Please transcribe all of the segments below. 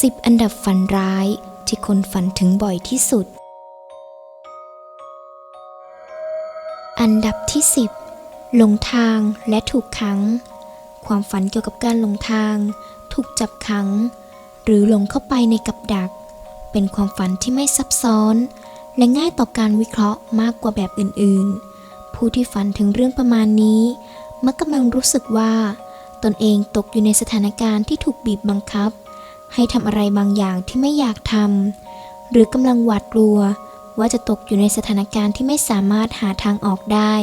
10 อันดับฝันร้ายที่คนฝันถึงบ่อยที่สุด อันดับที่ 10 หลงทางและถูกขัง ความฝันเกี่ยวกับการหลงทาง ถูกจับขัง หรือหลงเข้าไปในกับดัก เป็นความฝันที่ไม่ซับซ้อน และง่ายต่อการวิเคราะห์มากกว่าแบบอื่นๆ ผู้ที่ฝันถึงเรื่องประมาณนี้มักกำลังรู้สึกว่า ตนเองตกอยู่ในสถานการณ์ที่ถูกบีบบังคับ ให้ทำอะไรบางอย่างที่ไม่อยากทำหรือกำลังหวาดกลัว ว่าจะตกอยู่ในสถานการณ์ที่ไม่สามารถหาทางออกได้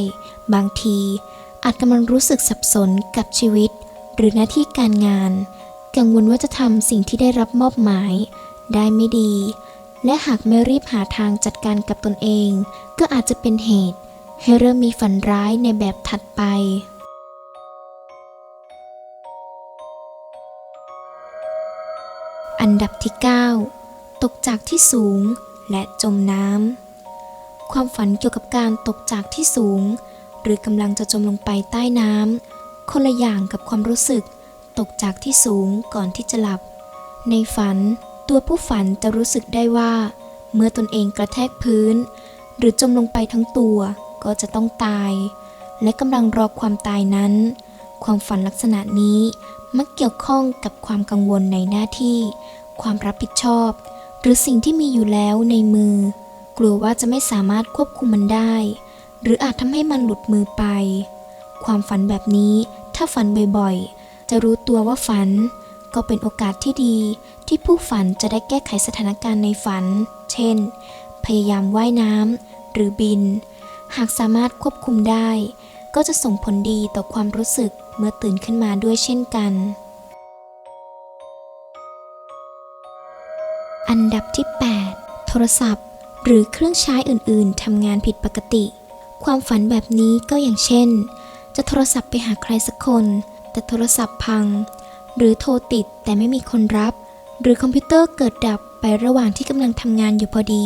บางที อาจกำลังรู้สึกสับสนกับชีวิต หรือหน้าที่การงาน กังวลว่าจะทำสิ่งที่ได้รับมอบหมาย ได้ไม่ดี และหากไม่รีบหาทางจัดการกับตนเอง ก็อาจจะเป็นเหตุ ให้เริ่มมีฝันร้ายในแบบถัดไป ดับที่ 9 ตกจากที่สูงและจมน้ำ ความฝันเกี่ยวกับการตกจากที่สูง หรือกำลังจะจมลงไปใต้น้ำคนละอย่างกับความรู้สึก ตกจากที่สูงก่อนที่จะหลับ ในฝันตัวผู้ฝันจะรู้สึกได้ว่า เมื่อตนเองกระแทกพื้น หรือจมลงไปทั้งตัวก็จะต้องตาย และกำลังรอความตายนั้น ความฝันลักษณะนี้มักเกี่ยวข้องกับความกังวลในหน้าที่ ความรับผิดชอบ หรือสิ่งที่มีอยู่แล้วในมือ กลัวว่าจะไม่สามารถควบคุมมันได้ หรืออาจทำให้มันหลุดมือไป ความฝันแบบนี้ถ้าฝันบ่อยๆ จะรู้ตัวว่าฝัน ก็เป็นโอกาสที่ดีที่ผู้ฝันจะได้แก้ไขสถานการณ์ในฝัน เช่น พยายามว่ายน้ำหรือบิน หากสามารถควบคุมได้ ก็จะส่งผลดีต่อความรู้สึกเมื่อตื่นขึ้นมาด้วยเช่นกัน อันดับที่ 8 โทรศัพท์ หรือเครื่องใช้อื่นๆทำงานผิดปกติ ความฝันแบบนี้ก็อย่างเช่น จะโทรศัพท์ไปหาใครสักคน แต่โทรศัพท์พัง หรือโทรติดแต่ไม่มีคนรับ หรือคอมพิวเตอร์เกิดดับไประหว่างที่กำลังทำงานอยู่พอดี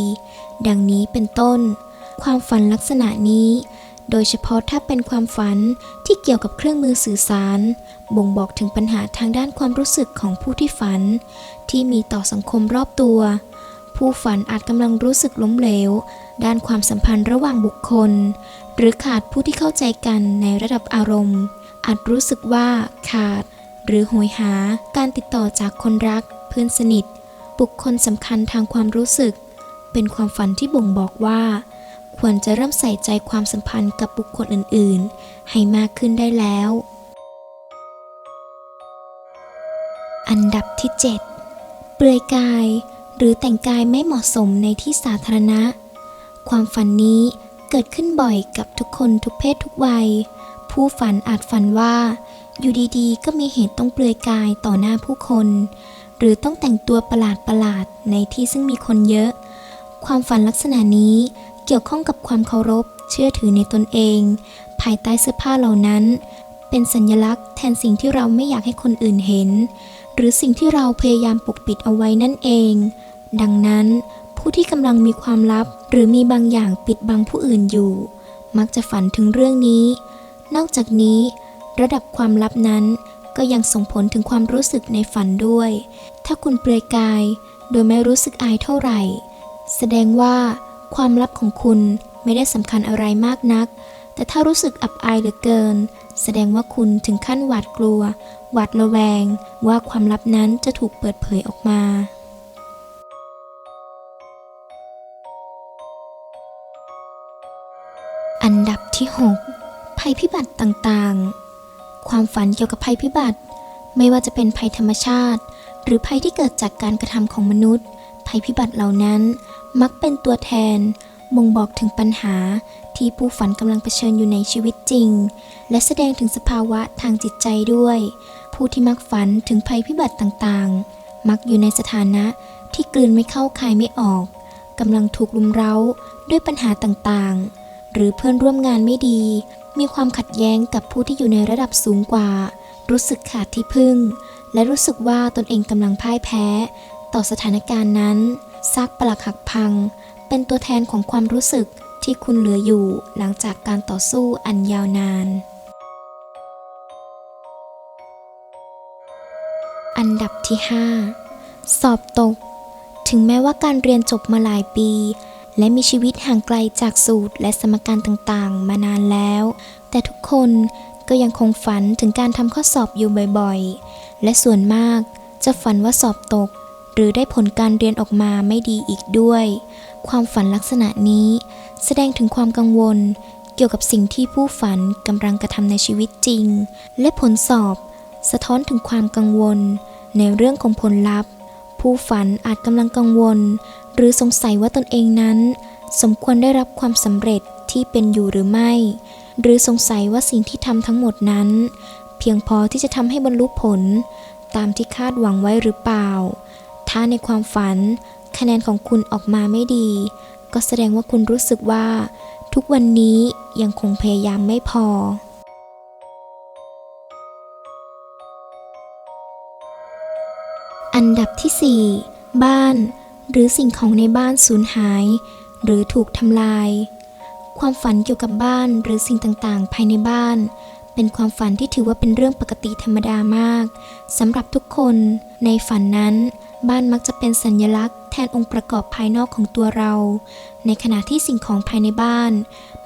ดังนี้เป็นต้น ความฝันลักษณะนี้ โดยเฉพาะถ้าเป็นความฝันที่เกี่ยวกับเครื่องมือสื่อสาร บ่งบอกถึงปัญหาทางด้านความรู้สึกของผู้ที่ฝัน ที่มีต่อสังคมรอบตัว ผู้ฝันอาจกำลังรู้สึกล้มเหลว ด้านความสัมพันธ์ระหว่างบุคคล หรือขาดผู้ที่เข้าใจกันในระดับอารมณ์ อาจรู้สึกว่าขาด หรือโหยหาการติดต่อจากคนรัก เพื่อนสนิท บุคคลสำคัญทางความรู้สึก เป็นความฝันที่บ่งบอกว่า ควรจะเริ่มใส่ใจความสัมพันธ์กับบุคคลอื่น ๆ ให้มากขึ้นได้แล้ว อันดับที่ 7 เปลือยกาย หรือแต่งกายไม่เหมาะสมในที่สาธารณะ ความฝันนี้เกิดขึ้นบ่อยกับทุกคนทุกเพศทุกวัย ผู้ฝันอาจฝันว่า อยู่ดีๆ ก็มีเหตุต้องเปลือยกายต่อหน้าผู้คน หรือต้องแต่งตัวประหลาดๆในที่ซึ่งมีคนเยอะ ความฝันลักษณะนี้ เกี่ยวข้องกับความเคารพ เชื่อถือในตนเอง ภายใต้เสื้อผ้าเหล่านั้น เป็นสัญลักษณ์แทนสิ่งที่เราไม่อยากให้คนอื่นเห็น หรือสิ่งที่เราพยายามปกปิดเอาไว้นั่นเอง ดังนั้น ผู้ที่กำลังมีความลับ หรือมีบางอย่างปิดบังผู้อื่นอยู่ มักจะฝันถึงเรื่องนี้ นอกจากนี้ ระดับความลับนั้นก็ยังส่งผลถึงความรู้สึกในฝันด้วย ถ้าคุณเปลือยกาย โดยไม่รู้สึกอายเท่าไหร่ แสดงว่า ความลับของคุณไม่ได้สำคัญอะไรมากนัก แต่ถ้ารู้สึกอับอายเหลือเกิน แสดงว่าคุณถึงขั้นหวาดกลัว หวาดระแวง ว่าความลับนั้นจะถูกเปิดเผยออกมา อันดับที่ 6 ภัยพิบัติต่างๆ ความฝันเกี่ยวกับภัยพิบัติ ไม่ว่าจะเป็นภัยธรรมชาติ หรือภัยที่เกิดจากการกระทำของมนุษย์ ภัยพิบัติเหล่านั้นมักเป็นตัวแทนบ่งบอกถึงปัญหาที่ผู้ฝันกำลังเผชิญอยู่ในชีวิตจริง และแสดงถึงสภาวะทางจิตใจด้วย ผู้ที่มักฝันถึงภัยพิบัติต่างๆ มักอยู่ในสถานะที่กลืนไม่เข้าคายไม่ออกกำลังถูกลุมเร้าด้วยปัญหาต่างๆ หรือเพื่อนร่วมงานไม่ดี มีความขัดแย้งกับผู้ที่อยู่ในระดับสูงกว่า รู้สึกขาดที่พึ่ง และรู้สึกว่าตนเองกำลังพ่ายแพ้ ต่อสถานการณ์นั้นซากปลักหักพัง เป็นตัวแทนของความรู้สึกที่คุณเหลืออยู่หลังจากการต่อสู้อันยาวนาน อันดับที่ 5 สอบตก ถึงแม้ว่าการเรียนจบมาหลายปี และมีชีวิตห่างไกลจากสูตรและสมการต่างๆ มานานแล้ว แต่ทุกคนก็ยังคงฝันถึงการทำข้อสอบอยู่บ่อยๆ และส่วนมากจะฝันว่าสอบตก หรือได้ผลการเรียนออกมาไม่ดีอีกด้วย ความฝันลักษณะนี้ แสดงถึงความกังวล เกี่ยวกับสิ่งที่ผู้ฝันกำลังกระทำในชีวิตจริง และผลสอบ สะท้อนถึงความกังวล ในเรื่องของผลลัพธ์ ผู้ฝันอาจกำลังกังวล หรือสงสัยว่าตนเองนั้น สมควรได้รับความสำเร็จที่เป็นอยู่หรือไม่ หรือสงสัยว่าสิ่งที่ทำทั้งหมดนั้น เพียงพอที่จะทำให้บรรลุผล ตามที่คาดหวังไว้หรือเปล่า ถ้าในความฝัน คะแนนของคุณออกมาไม่ดี ก็แสดงว่าคุณรู้สึกว่า ทุกวันนี้ยังคงพยายามไม่พอ อันดับที่ 4 บ้าน หรือสิ่งของในบ้านสูญหาย หรือถูกทำลาย ความฝันเกี่ยวกับบ้านหรือสิ่งต่างๆ ภายในบ้าน เป็นความฝันที่ถือว่าเป็นเรื่องปกติธรรมดามากสำหรับทุกคนในฝันนั้น บ้านมักจะเป็นสัญลักษณ์แทนองค์ประกอบภายนอกของตัวเรา ในขณะที่สิ่งของภายในบ้าน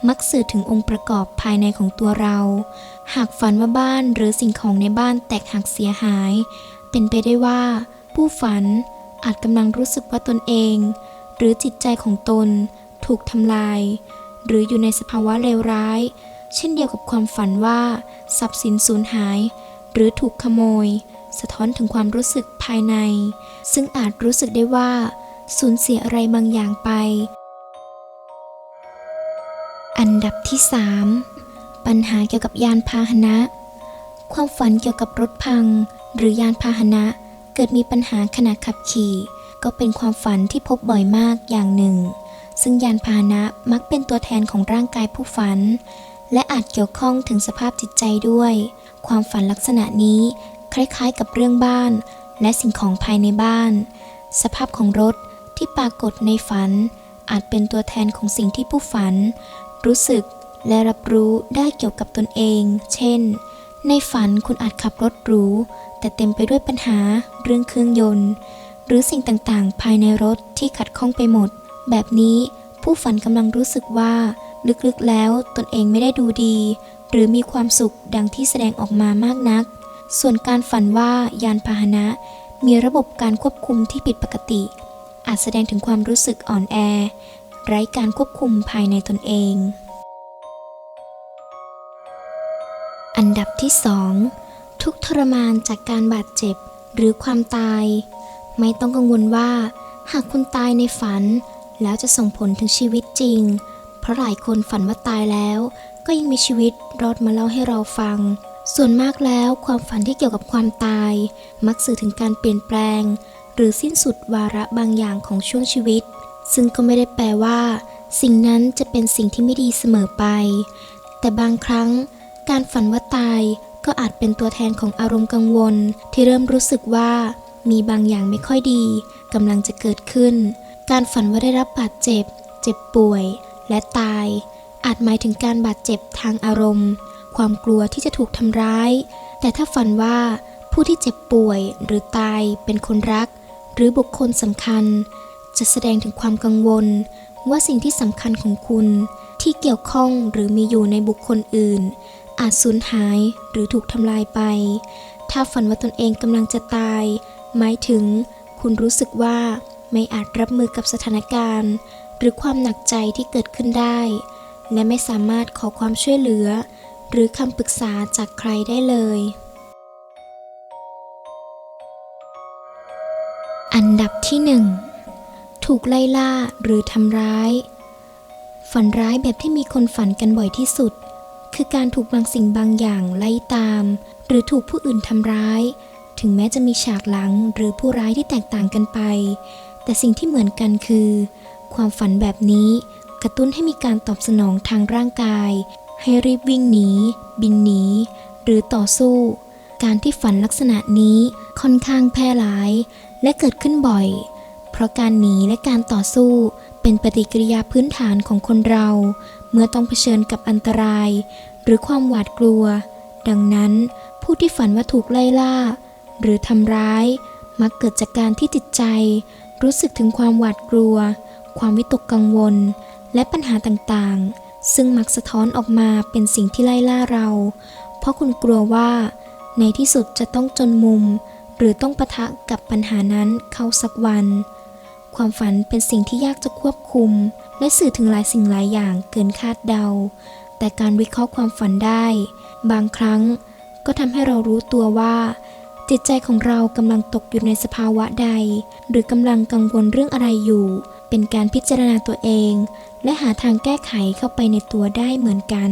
มักสื่อถึงองค์ประกอบภายในของตัวเรา หากฝันว่าบ้านหรือสิ่งของในบ้านแตกหักเสียหาย เป็นไปได้ว่า ผู้ฝันอาจกำลังรู้สึกว่าตนเอง หรือจิตใจของตน ถูกทำลาย หรืออยู่ในสภาวะเลวร้าย เช่นเดียวกับความฝันว่าทรัพย์สินสูญหาย หรือถูกขโมย สะท้อนถึงความรู้สึกภายใน ซึ่งอาจรู้สึกได้ว่า สูญเสียอะไรบางอย่างไป อันดับที่ 3 ปัญหาเกี่ยวกับยานพาหนะ ความฝันเกี่ยวกับรถพัง หรือยานพาหนะ เกิดมีปัญหาขณะขับขี่ ก็เป็นความฝันที่พบบ่อยมากอย่างหนึ่ง ซึ่งยานพาหนะมักเป็นตัวแทนของร่างกายผู้ฝัน และอาจเกี่ยวข้องถึงสภาพจิตใจด้วย ความฝันลักษณะนี้คล้ายๆกับเรื่องบ้าน และสิ่งของภายในบ้าน สภาพของรถที่ปรากฏในฝัน อาจเป็นตัวแทนของสิ่งที่ผู้ฝัน รู้สึกและรับรู้ได้เกี่ยวกับตนเอง เช่น ในฝันคุณอาจขับรถหรู แต่เต็มไปด้วยปัญหาเรื่องเครื่องยนต์ หรือสิ่งต่างๆ ภายในรถที่ขัดข้องไปหมด แบบนี้ผู้ฝันกำลังรู้สึกว่า ลึกๆแล้วตนเองไม่ได้ดูดี หรือมีความสุขดังที่แสดงออกมามากนัก ส่วนการฝันว่ายานพาหนะ มีระบบการควบคุมที่ผิดปกติ อาจแสดงถึงความรู้สึกอ่อนแอ ไร้การควบคุมภายในตนเอง อันดับที่ 2 ทุกทรมานจากการบาดเจ็บหรือความตาย ไม่ต้องกังวลว่า หากคุณตายในฝัน แล้วจะส่งผลถึงชีวิตจริง เพราะหลายคนฝันว่าตายแล้ว ก็ยังมีชีวิตรอดมาเล่าให้เราฟัง ส่วนมากแล้วความฝันที่เกี่ยวกับความตาย มักสื่อถึงการเปลี่ยนแปลง หรือสิ้นสุดวาระบางอย่างของช่วงชีวิต ซึ่งก็ไม่ได้แปลว่า สิ่งนั้นจะเป็นสิ่งที่ไม่ดีเสมอไป แต่บางครั้ง การฝันว่าตายก็อาจเป็นตัวแทนของอารมณ์กังวล ที่เริ่มรู้สึกว่า มีบางอย่างไม่ค่อยดีกำลังจะเกิดขึ้น การฝันว่าได้รับบาดเจ็บ เจ็บป่วย และตาย อาจหมายถึงการบาดเจ็บทางอารมณ์ ความกลัวที่จะถูกทำร้าย แต่ถ้าฝันว่าผู้ที่เจ็บป่วยหรือตายเป็นคนรัก หรือบุคคลสำคัญ จะแสดงถึงความกังวล ว่าสิ่งที่สำคัญของคุณ ที่เกี่ยวข้องหรือมีอยู่ในบุคคลอื่น อาจสูญหายหรือถูกทำลายไป ถ้าฝันว่าตนเองกำลังจะตาย หมายถึง คุณรู้สึกว่าไม่อาจรับมือกับสถานการณ์ หรือความหนักใจที่เกิดขึ้นได้ และไม่สามารถขอความช่วยเหลือ หรือคำปรึกษาจากใครได้เลย อันดับที่หนึ่งถูกไล่ล่าหรือทำร้าย ฝันร้ายแบบที่มีคนฝันกันบ่อยที่สุด คือการถูกบางสิ่งบางอย่างไล่ตาม หรือถูกผู้อื่นทำร้าย ถึงแม้จะมีฉากหลังหรือผู้ร้ายที่แตกต่างกันไป แต่สิ่งที่เหมือนกันคือ ความฝันแบบนี้กระตุ้นให้มีการตอบสนองทางร่างกาย ให้รีบวิ่งหนี บินหนี หรือต่อสู้ การที่ฝันลักษณะนี้ค่อนข้างแพร่หลาย และเกิดขึ้นบ่อย เพราะการหนีและการต่อสู้เป็นปฏิกิริยาพื้นฐานของคนเรา เมื่อต้องเผชิญกับอันตราย หรือความหวาดกลัว ดังนั้น ผู้ที่ฝันว่าถูกไล่ล่า หรือทำร้าย มักเกิดจากการที่จิตใจ รู้สึกถึงความหวาดกลัว ความวิตกกังวล และปัญหาต่างๆ ซึ่งมักสะท้อนออกมาเป็นสิ่งที่ไล่ล่าเรา เพราะคุณกลัวว่า ในที่สุดจะต้องจนมุม หรือต้องปะทะกับปัญหานั้นเข้าสักวัน ความฝันเป็นสิ่งที่ยากจะควบคุม และสื่อถึงหลายสิ่งหลายอย่างเกินคาดเดา แต่การวิเคราะห์ความฝันได้ บางครั้ง ก็ทำให้เรารู้ตัวว่า จิตใจของเรากำลังตกอยู่ในสภาวะใด หรือกำลังกังวลเรื่องอะไรอยู่ เป็นการพิจารณาตัวเอง และหาทางแก้ไขเข้าไปในตัวได้เหมือนกัน